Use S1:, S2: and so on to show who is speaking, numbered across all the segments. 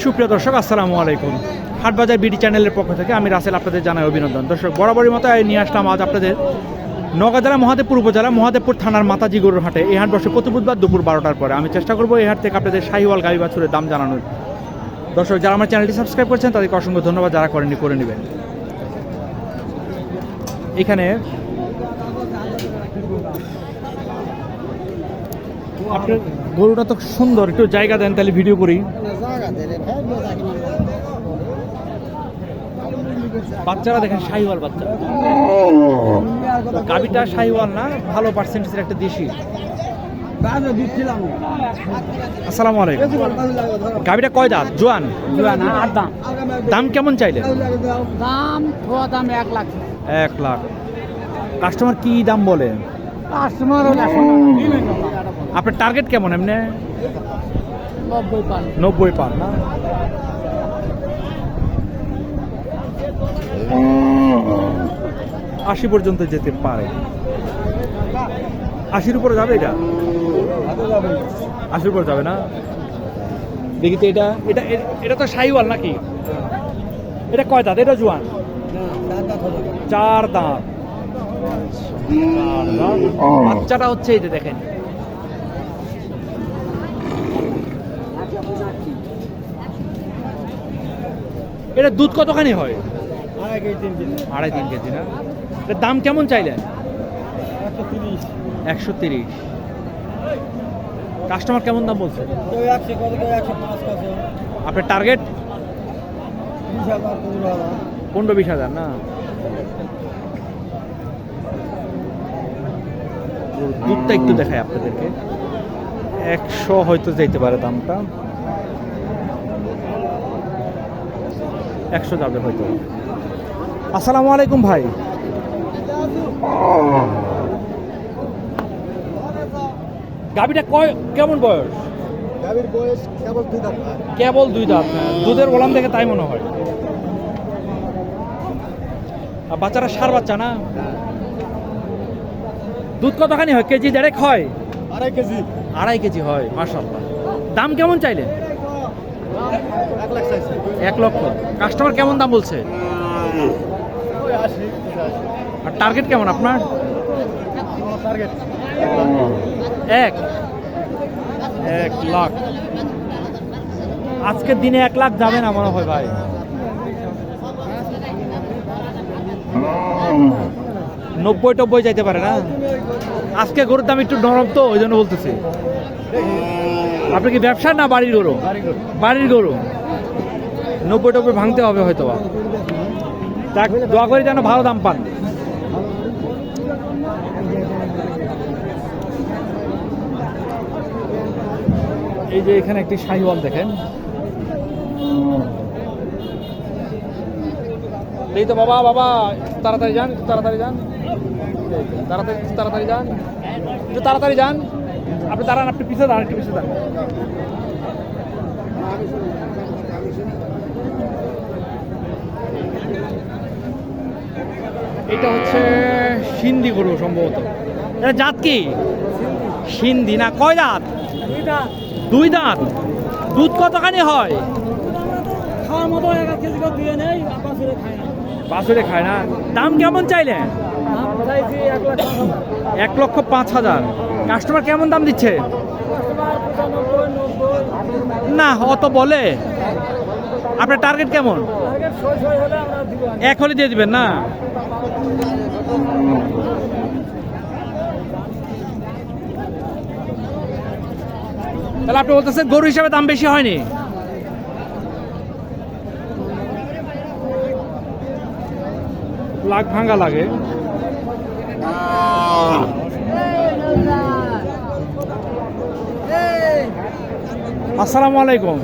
S1: সুপ্রিয় দর্শক, আসসালামু আলাইকুম। হাটবাজার বিডি চ্যানেলের পক্ষ থেকে আমি রাসেল আপনাদের জানাই অভিনন্দন। দর্শক, বরাবরই মতো নিয়ে আসলাম আজ আপনাদের নওগাঁ জেলা, মহাদেবপুর উপজেলা, মহাদেবপুর থানার মাতাজি গরুর হাটে। এই হাট বসে প্রতি বুধবার দুপুর বারোটার পরে। আমি চেষ্টা করব এই হাট থেকে আপনাদের শাহিওয়াল গাড়ি বাছুরের দাম জানানোর। দর্শক, যারা আমার চ্যানেলটি সাবস্ক্রাইব করছেন, তাদেরকে অসংখ্য ধন্যবাদ। যারা করেনি করে নেবেন। এখানে আপনার গরুটা তো সুন্দর একটু জায়গা দেন তাহলে ভিডিও করি। বাচ্চারা দেখেন শাহিওয়াল বাচ্চা। গাবিটা শাহিওয়াল না ভালো পার্সেন্টেজের একটা দেশি। আসসালামু আলাইকুম। গাবিটা কয় দাঁত? জোয়ান? দাম কেমন চাইলেন?
S2: দাম দাম এক লাখ।
S1: এক লাখ। কাস্টমার কি দাম বলে?
S2: কাস্টমার
S1: আপনার টার্গেট কেমন এমনি?
S2: নব্বই পান
S1: নব্বই পার না? আশি পর্যন্ত যেতে পারে। আশির উপরে যাবে এটা? আশির উপরে যাবে না? দেখি তো এটা। এটা এটা তো সাইওয়াল নাকি? এটা কয় দাঁত? এটা জোয়ান? চার দাঁত। চার দাঁত। বাচ্চাটা হচ্ছে এই যে দেখেন। এটা দুধ কতখানি হয়? আড়াই তিন কেজি। না? এটার দাম কেমন চাইলেন? একশো তিরিশ। কাস্টমার কেমন দাম বলছে? আপনার টার্গেট? পনেরো বিশ হাজার না? দুধটা একটু দেখায় আপনাদেরকে। একশো হয়তো যেতে পারে দামটা। একশো যাবে হয়তো। আসসালামু আলাইকুম ভাই। গাবিটা কয় কেমন বয়স?
S3: গাভীর বয়স কেবল দুই দাঁত।
S1: কেবল দুই দাঁত হ্যাঁ। দুধের ওলাম দেখে তাই মনে হয়। আর বাচ্চারা সার বাচ্চা না? দুধ কতখানি হয়? কেজি দেড়েক হয়?
S3: আড়াই কেজি।
S1: আড়াই কেজি হয় মার্শাল্লাহ দাম কেমন চাইলেন?
S3: এক
S1: লক্ষ। কাস্টমার কেমন দাম বলছে? আর টার্গেট কেমন আপনার? এক। এক লাখ। আজকের দিনে এক লাখ যাবে না মনে হয় ভাই। নব্বই টব্বই যাইতে পারে না। আজকে গরুর দাম একটু নরম তো, ওই জন্য বলতেছি। আপনি কি ব্যবসা না বাড়ির গরু? বাড়ির গরু। নব্বই টব্বই ভাঙতে হবে হয়তো বা। দোয়া করি যেন ভালো দাম পান। এই যে এখানে একটি শাহিওয়াল দেখেন। এই তো বাবা বাবা তাড়াতাড়ি যান একটু তাড়াতাড়ি যান। তাড়াতাড়ি তাড়াতাড়ি যান। একটু তাড়াতাড়ি যান। আপনি দাঁড়ান, আপনি পিছিয়ে দাঁড়ান, একটু পিছিয়ে দাঁড়ান। এটা হচ্ছে সিন্ধি গরু সম্ভবত। এটা জাত কি? সিন্ধি না কয় দাঁত দুই দাঁত। দুধ কতখানি হয়?
S2: বাসুরে খায় না।
S1: দাম কেমন
S2: টাকা
S1: এক লক্ষ পাঁচ হাজার। কাস্টমার কেমন দাম দিচ্ছে? না, অত বলে। আপনার টার্গেট কেমন? এক হলে দিয়ে দিবেন না? তাহলে আপনি বলতেছেন গরু হিসাবে দাম বেশি হয়নি। লাখ ভাঙ্গা লাগে। আসসালামু আলাইকুম।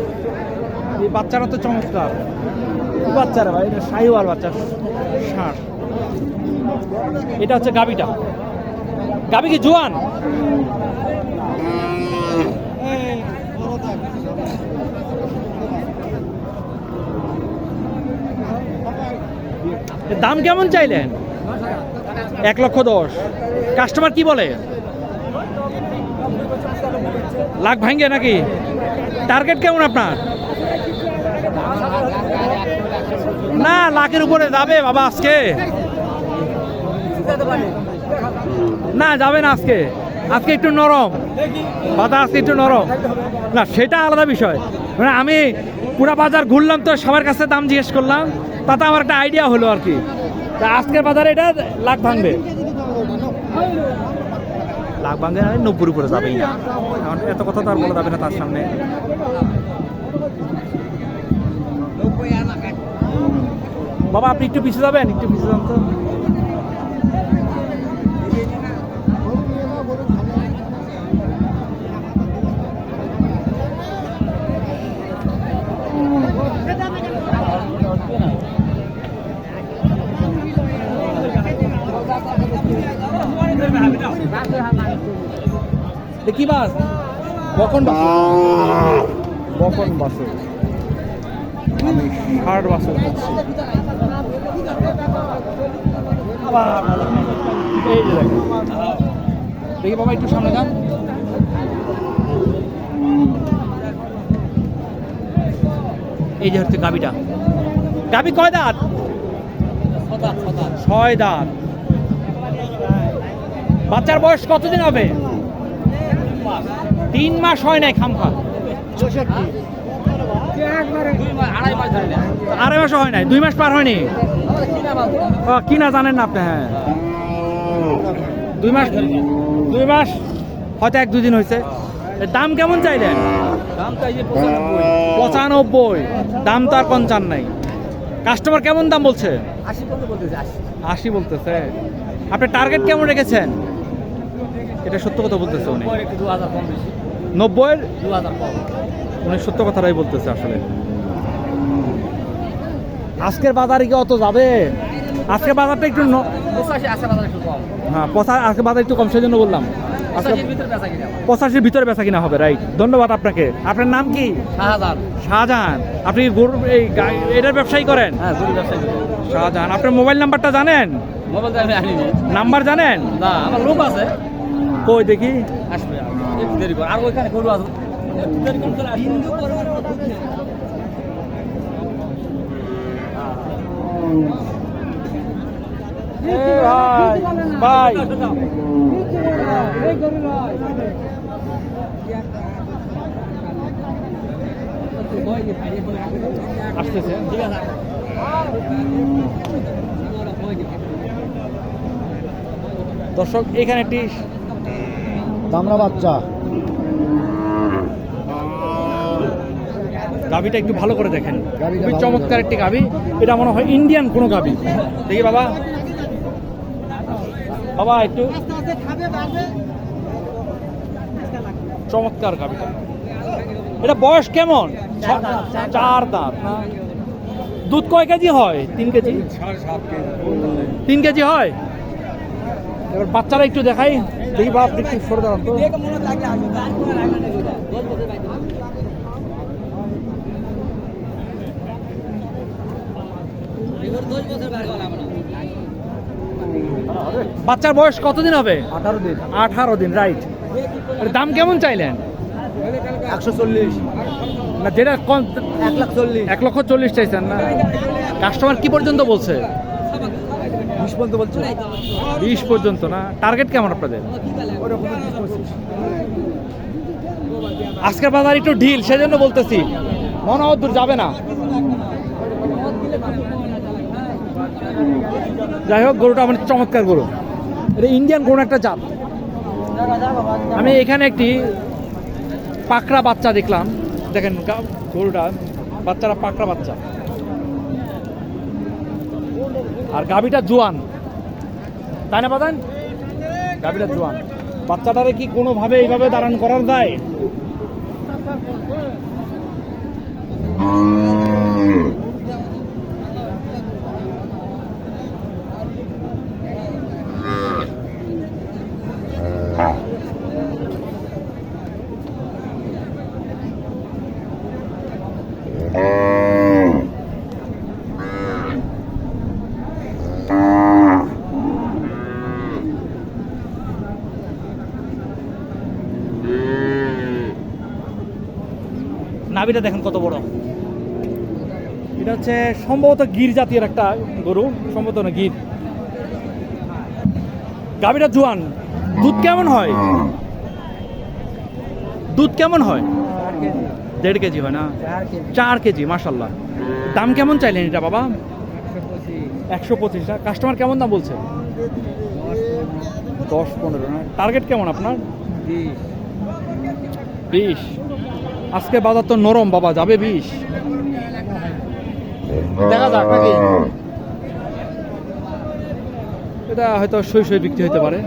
S1: এই বাচ্চারা তো চমৎকার। বাচ্চারা ভাই? এটা শাহিওয়াল বাচ্চা, ষাট। এটা হচ্ছে গাবিটা গাবি কি জোয়ান? দাম কেমন চাইলেন? এক লক্ষ দশ। কাস্টমার কি বলে? লাখ ভাঙ্গে নাকি? টার্গেট কেমন আপনার? না, লাখের উপরে যাবে বাবা আজকে। না, যাবে না আজকে। আজকে একটু নরম। বাজার আজকে একটু নরম। না, সেটা আলাদা বিষয়। মানে আমি পুরা বাজার ঘুরলাম তো, সবার কাছে দাম জিজ্ঞেস করলাম। তাতে আমার একটা আইডিয়া হলো আর কি। তা আজকের বাজারে এটা লাখ ভাঙবে। লাখ না নব্বই উপরে যাবেই না। কারণ এত কথা তো আর বলা যাবে না তার সামনে। বাবা, আপনি একটু পিছিয়ে যাবেন? একটু পিছিয়ে যান তো। কি বাস? বকন বাস। বকন বাসে। আমি বাসে উঠেছি। এই যে দেখি বাবা, একটু সামনে যান। এই যে হচ্ছে গাবিটা। গাবি কয় দাঁত? ছয় দাঁত। বাচ্চার বয়স কতদিন হবে? তিন মাস হয় নাই খামখা আড়াই মাস হয় নাই দুই মাস পার হয়নি। ও, কি না জানেন না আপনি হ্যাঁ। দুই মাস দুই মাস হয়তো এক দুদিন হয়েছে। দাম কেমন চাইলেন? পঁচানব্বই। দাম তো আর পঞ্চান নাই। কাস্টমার কেমন দাম বলছে? আশি বলতেছে। আপনি টার্গেট কেমন রেখেছেন? এটা সত্য কথা বলতেছে উনি। নব্বইয়ের উনি সত্য কথাটাই বলতেছে আসলে। আজকের বাজারে কি অত যাবে? আজকের বাজারটা একটু হ্যাঁ পচা আজকে বাজার একটু কম সেই জন্য বললাম পঁচাশির ভিতরে বেচা কিনা হবে। রাইট ধন্যবাদ আপনাকে। আপনার নাম কি? শাহজাহান। আপনি গরু এই এটার ব্যবসায়ী করেন?
S2: হ্যাঁ,
S1: শাহজাহান। আপনার মোবাইল নাম্বারটা জানেন? নাম্বার জানেন?
S2: না আমার লোক আছে।
S1: কই দেখি?
S2: আসবে একটু দেরি কর। আর ওইখানে গরু আছে। একটু দেরি করে আসবে।
S1: ভাই ভাই। আসতেছে। দর্শক এখানে একটি
S3: দামরা বাচ্চা।
S1: গাভিটা একটু ভালো করে দেখেন। খুবই চমৎকার একটি গাভি। এটা মনে হয় ইন্ডিয়ান কোনো গাভি। দেখি বাবা। বাবা একটু চমৎকার গাভিটা। এটা বয়স কেমন? চার দাঁত। না দুধ কয় কেজি হয়? তিন কেজি। তিন কেজি হয়? এবার বাচ্চারা একটু দেখাই। দেখি বাপ একটু সরে দাঁড়ান তো। বাচ্চার বয়স কতদিন হবে?
S3: আঠারো দিন।
S1: আঠারো দিন রাইট দাম কেমন চাইলেন?
S3: একশো চল্লিশ।
S1: না যেটা কম
S3: এক লাখ চল্লিশ।
S1: এক লক্ষ চল্লিশ চাইছেন না। কাস্টমার কি পর্যন্ত বলছে?
S3: বিশ পর্যন্ত বলছো?
S1: বিশ পর্যন্ত না। টার্গেট কেমন আপনাদের? আজকের বাজার একটু ঢিল, সেজন্য বলতেছি। মনে দূর যাবে না। যাই হোক, গরুটা আমার চমৎকার গরু। এটা ইন্ডিয়ান গরু একটা জাত। আমি এখানে একটি পাকড়া বাচ্চা দেখলাম। দেখেন গরুটা, বাচ্চারা পাকড়া বাচ্চা। আর গাবিটা জোয়ান। তাই না বাদান? গাবিটা জোয়ান। বাচ্চাটারে কি কোনোভাবে এইভাবে দাঁড়ান করার যায়? নাভিটা দেখেন কত বড়। এটা হচ্ছে সম্ভবত গির জাতীয় একটা গরু সম্ভবত না গির। গাভীটা জোয়ান। দুধ কেমন হয়? দুধ কেমন হয়? দেড় কেজি হয় না? চার কেজি মাসাল্লাহ দাম কেমন চাইলেন এটা বাবা? একশো পঁচিশ। না কাস্টমার কেমন দাম বলছে? দশ পনেরো না? টার্গেট কেমন আপনার? বিশ। আজকে বাজার তো নরম বাবা যাবে বিশ দেখা যাক নাকি? এটা হয়তো সই সই বিক্রি হতে পারে।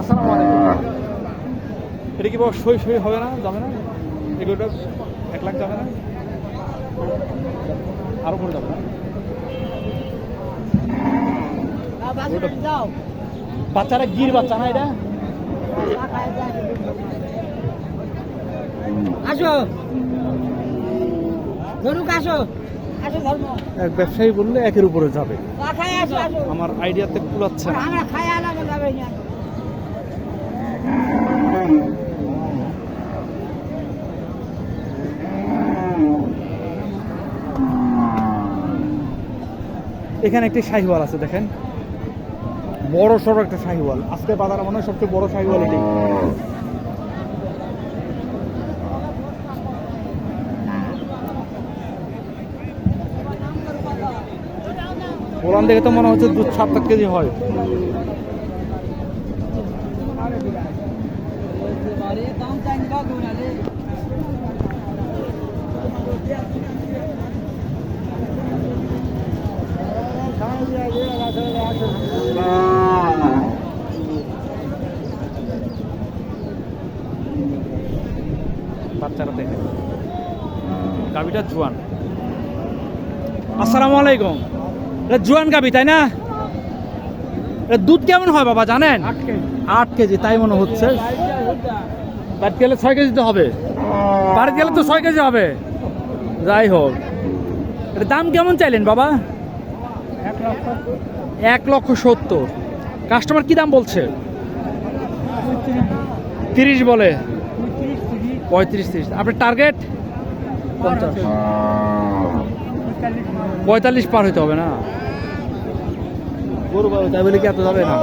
S1: আসসালামু আলাইকুম। এটা কি বাবা সই সই হবে না? যাবে না? এগুলোটা এক লাখ যাবে না? আরও করে যাবে না? বাচ্চারা গির বাচ্চা না এটা?
S4: আসো। ধরুক আসো। আসো
S1: এক ব্যবসায়ী বললে একের উপরে যাবে। আমার আইডিয়াতে কুলাচ্ছে না। এখানে একটি শাহিওয়াল আছে দেখেন। বড় সড়ো একটা শাহিওয়াল। আজকে বাজারে মনে হয় সবচেয়ে বড় শাহিওয়াল এটি। ওলান দেখে তো মনে হচ্ছে দুধ সাত কেজি হয়। বাচ্চারা দেখে। গাবিটা জোয়ান। আসসালামু আলাইকুম। এটা জোয়ান গাবি তাই না? দুধ কেমন হয় বাবা জানেন? আট কেজি। তাই মনে হচ্ছে। বাড়িতে গেলে ছয় কেজি তো হবে। বাড়িতে গেলে তো ছয় কেজি হবে। যাই হোক। এটা দাম কেমন চাইলেন বাবা? এক লক্ষ সত্তর। কাস্টমার কি দাম বলছে? তিরিশ বলে। পঁয়ত্রিশ, তিরিশ। আপনার টার্গেট পঁয়তাল্লিশ পার হইতে হবে না। গরু তাই বলে কি এত যাবে না?